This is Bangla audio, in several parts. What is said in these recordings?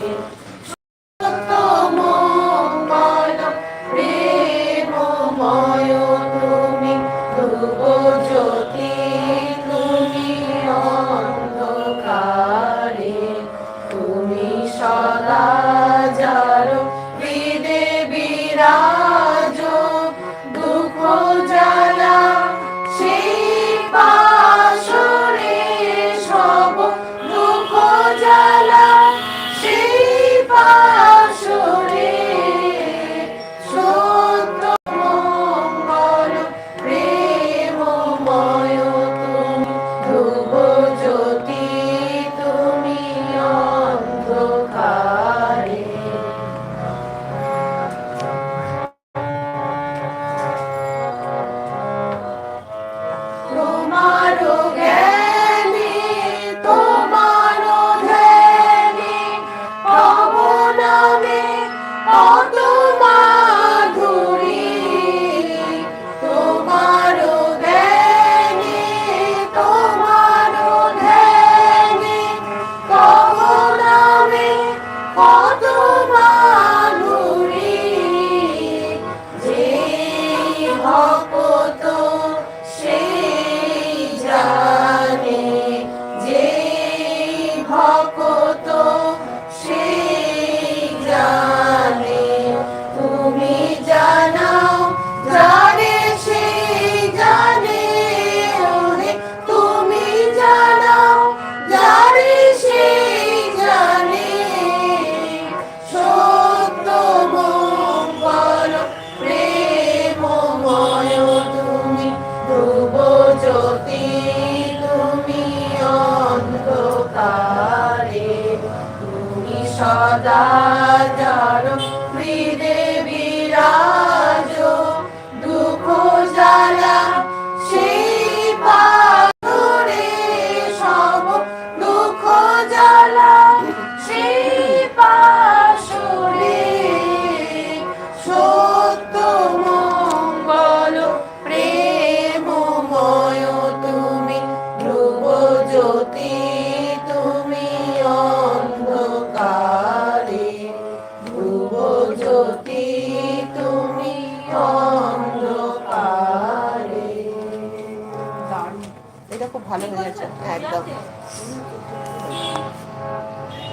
Thank you. 와! তুমি সদা যার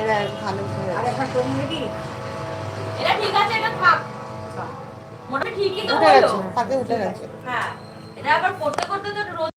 এরা ভালো এরা এটা ঠিক আছে এটা থাক। মোটামুটি ঠিকই তো উঠে হলো। গেছে উঠে গেছে। হ্যাঁ এটা আবার করতে করতে তো রোজ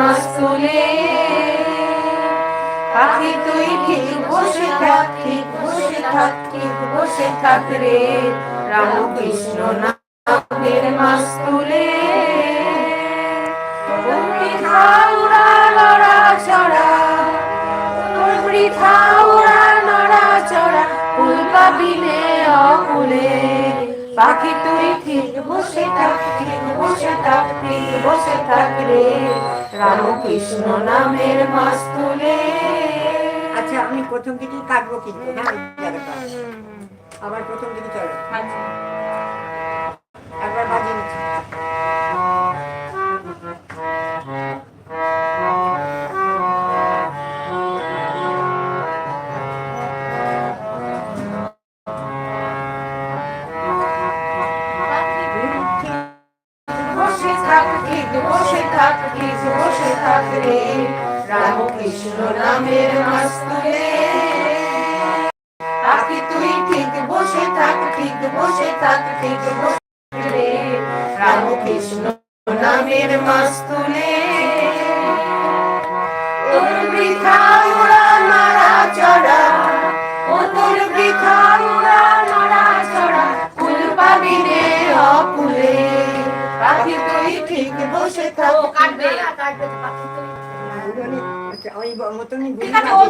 মাসুলে পাখি তুই ঠিক বসে থাক, ঠিক বসে থাক, ঠিক বসে থাক রে। রামকৃষ্ণ নামের চড়া। তোর বৃথা উড়া, নড়া, চড়া। ফুল পাবিনে অকুলে। পাখি তুই ঠিক বসে থাক ঠিক বসে থাক ঠিক বসে থাক রে। রামকৃষ্ণ নামের মাস্তুলে আচ্ছা আমি প্রথম দিকে কাটবো কিন্তু হ্যাঁ এই জায়গাটা আবার প্রথম দিকে চলো। আচ্ছা। তুই ঠিক বসে থাক। কাটবে। আচ্ছা, ওই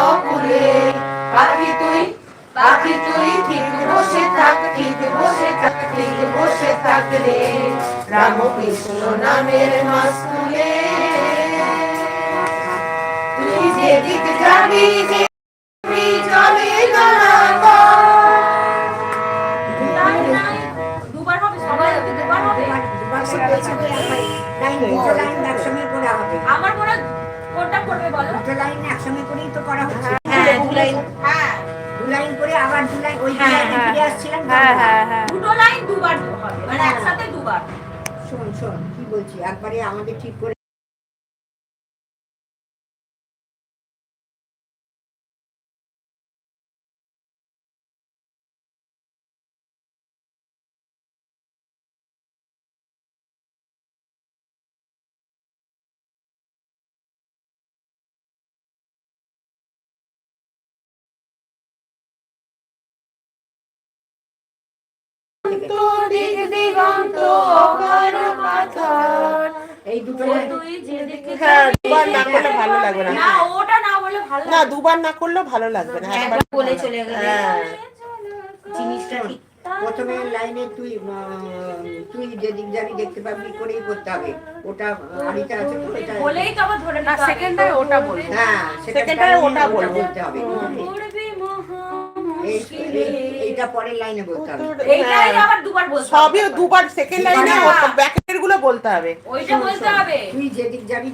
অকুলে পাখি তুই পাখি তুই ঠিক বসে থাক ঠিক বসে থাক ঠিক বসে থাক রে রামকৃষ্ণ নামের মাস্তুলে তুই যেদিক যাবি লাইন হ্যাঁ। দু লাইন করে আবার দু লাইন ওই হ্যাঁ, লাইনে হ্যাঁ। ফিরে আসছিলাম হ্যাঁ হ্যাঁ হ্যাঁ। দুটো লাইন দুবার হবে মানে একসাথে দুবার। শোন শোন কি বলছি একবারে আমাদের ঠিক করে তো দিক দিগন্ত অগার পাথর এই দুটো তুই হ্যাঁ দুবার না করলে ভালো লাগবে না। না ওটা না বলে ভালো না দুবার না করলেও ভালো লাগবে না। একবার বলে চলে গেলে। হ্যাঁ। জিনিসটা ঠিক। প্রথমে লাইনে তুই তুই যেদিক যাবি দেখতে পাবি করেই করতে হবে। ওটা আড়িটা আছে তো এটা বলেই তো আবার ধরে না। সেকেন্ডটাই ওটা বলব। হ্যাঁ সেকেন্ডটায় ওটা। বলতে হবে। এইটা পরের লাইনে বলতে হবে এইটাই আবার দুবার বলতে হবে। সবই দুবার সেকেন্ড লাইনে হ্যাঁ। ব্যাকেরগুলো বলতে হবে ওইটা বলতে হবে তুই যেদিক যাবি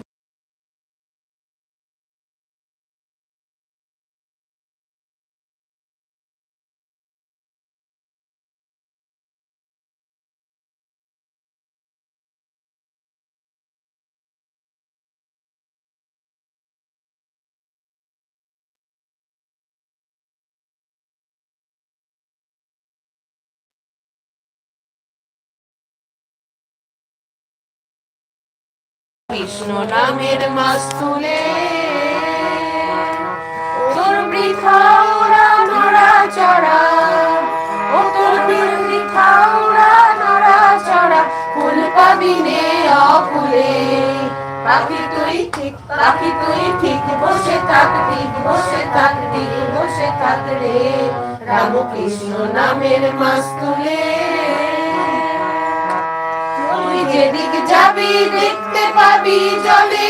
কৃষ্ণ নামের মাস্তুলে। তোর বৃথা ওরা নড়া চড়া ও তোর বৃথা নড়া চড়া ফুল পাবি নে অকুলে পাখি তুই ঠিক, পাখি তুই ঠিক। বসে থাক ঠিক বসে থাক ঠিক বসে থাক রে রামকৃষ্ণ নামের মাস্তুলে। তুই যেদিক যাবি দেখতে পাবি জলে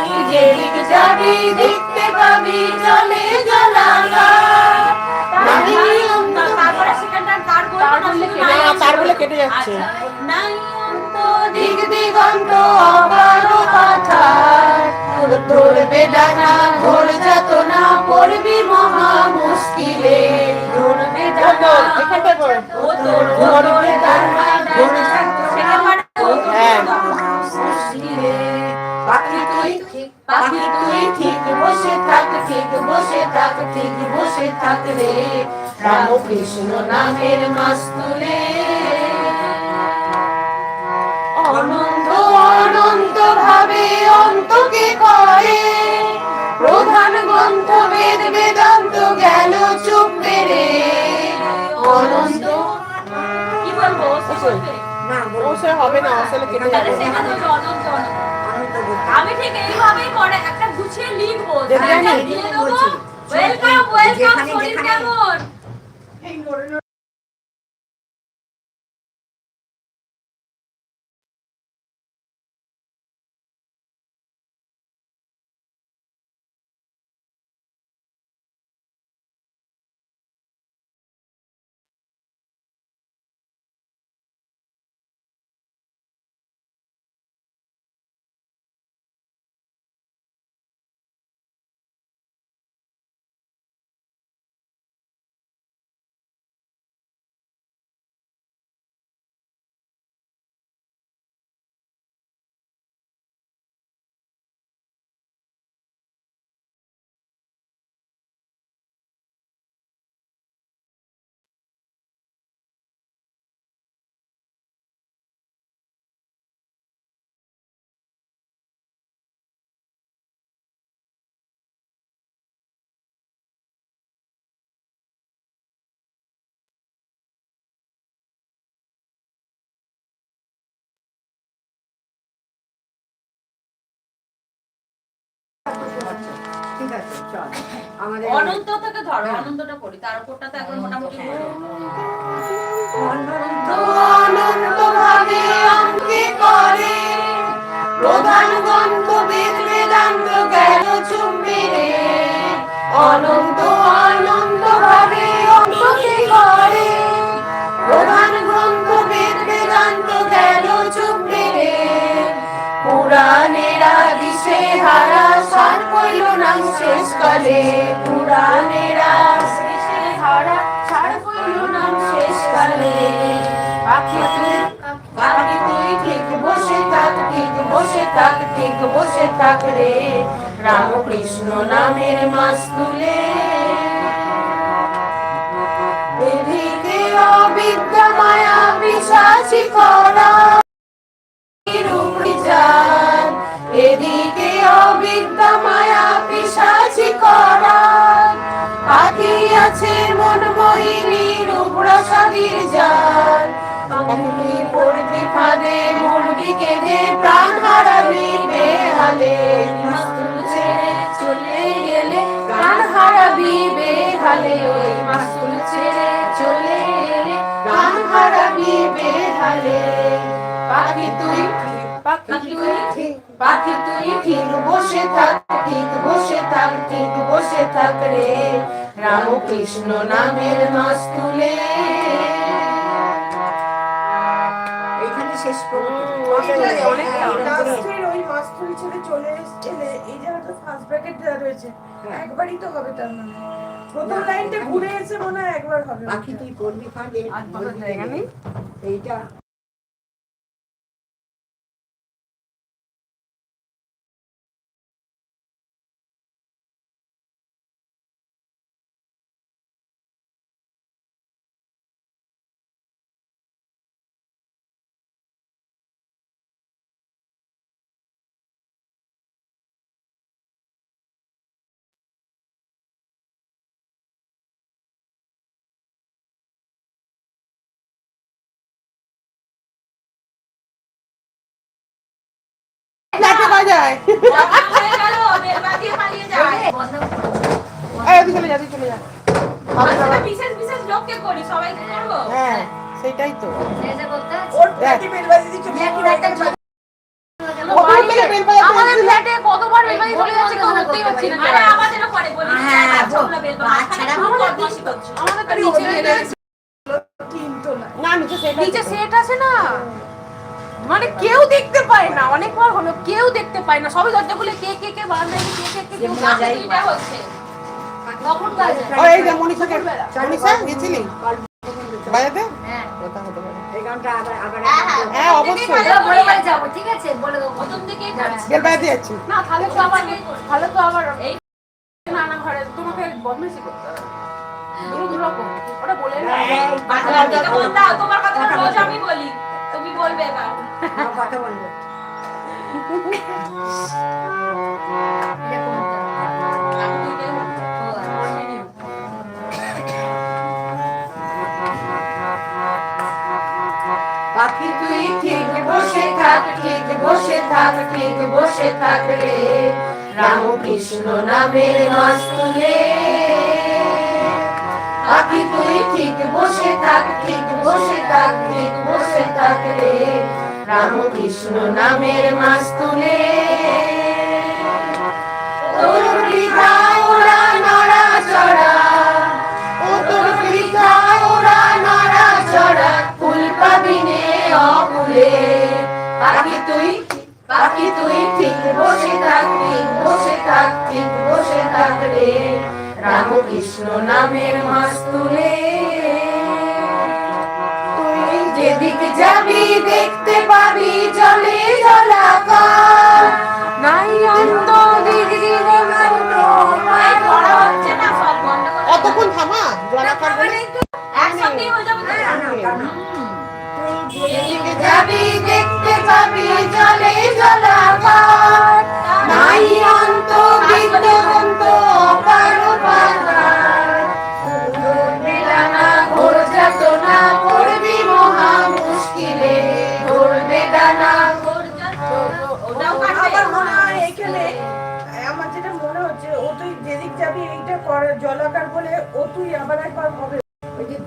তুই যেদিক যাবি দেখতে পাবি জলে তার বলে কেটে যাচ্ছে। আচ্ছা, দিক দিগন্ত অপার পাথার তোর বেদানা ঘোর যাত না পড়বি মহা মুশকিলে। তোর পাখি তুই পাখি তুই ঠিক, বসে থাক, ঠিক, বসে থাক, ঠিক, বসে থাক রে। রামকৃষ্ণ নামের অনন্ত ভাবে অন্তকে করে। প্রধান গ্রন্থ বেদ বেদান্ত গেল চুপ বেড়ে অনন্ত কি বলব। না। হবে না আসলে কেটে যাবে। আমি ঠিক এইভাবেই করে একটা গুছিয়ে লিখব। ওয়েলকাম ওয়েলকাম শরীর কেমন? চল। আমাদের অনন্ত থেকে ধরো অনন্তটা করি তার উপরটা তো এখন মোটামুটি করি। অনন্ত ভাবে অঙ্কে করে। প্রধান গ্রন্থ বেদ বেদান্ত গেল চুম্বে রে অনন্ত অনন্ত ভাবে করে প্রধান গ্রন্থ বেদ বেদান্ত গেল চুম্বে রে পুরাণেরা দিশে হারা সার কইল নাম শেষ কালে পুরাণেরা শেষে হারা সার নাম শেষ কালে পাখি তুই পাখি তুই ঠিক বসে থাক, ঠিক বসে থাক, ঠিক বসে থাক রে। রামকৃষ্ণ নামের মাস তুলে। এদিকে অবিদ্যা মায়া বিশ্বাসী করা। পাখি তুই পাখি পাখি তুই ঠিক, বসে থাক ঠিক, বসে থাক ঠিক, বসে থাক রে। রামকৃষ্ণ নামের মাস তুলে। শেষ করব। লাস্টের ওই মাস্টার ছেড়ে চলে এসেছে এই হয়তো ফার্স্ট ব্র্যাকেট দেওয়া রয়েছে একবারই তো হবে তার মানে। প্রথম লাইনটা ঘুরে এসে মনে হয় একবার হবে। বাকি তুই করবি ফাঁদে এইটা যাকে কথা হয়ে পালিয়ে যায়। চলে যা চলে যা। বিশেষ বিশেষ লোককে করি, সবাইকে করব? হ্যাঁ সেটাই তো। ওর দিচ্ছে চলে না। হ্যাঁ, তো নিচে না। না। সেট আছে। না? মানে কেউ দেখতে পায় না অনেকবার হলো কেউ দেখতে পায় না। সবাই দরজা খুলে কে কে কে বারান্দায় কে কে কে কেউ দুইটা হচ্ছে। কখন বাজে এই যে মনীষাকে মনীষা গেছিলি? বাজাতে? হ্যাঁ। কথা হতে পারে এই গানটা আবার আবার হ্যাঁ, হ্যাঁ, অবশ্যই। বলে ঠিক আছে? বলে প্রথম থেকেই যাচ্ছি। না তাহলে তো আবার তাহলে তো আবার এই না না ঘরে তোমাকে বদমাইশি করতে হবে। দূর দূর ওটা বলে না বাচ্চাদের দিকে দাও, তোমার কথা রোজ আমি বলি। তুমি বলবে এবার। কথা বলব। পাখি তুই ঠিক বসে থাক, ঠিক বসে থাক, ঠিক বসে থাক রে। রামকৃষ্ণ নামের মাস তুলে পাখি তুই ঠিক বসে থাক, ঠিক বসে থাক, ঠিক বসে থাক রামকৃষ্ণ নামের মাস তুলে তোর পাখি তুই পাখি রে। রামকৃষ্ণ নামের মাস তুলে যেদিকে যাবি দেখতে পাবি জলে জলাকার। নাই অন্ত দিদি এই ধরা হচ্ছে না, সব বন্ধ করে অতক্ষণ থামা জলাকার বলে একসঙ্গেই হয়ে যাবে তো? যেদিকে যাবি দেখতে পাবি জলে জলাকার। নাই অন্ত বলে ও তুই আবার একবার হবে।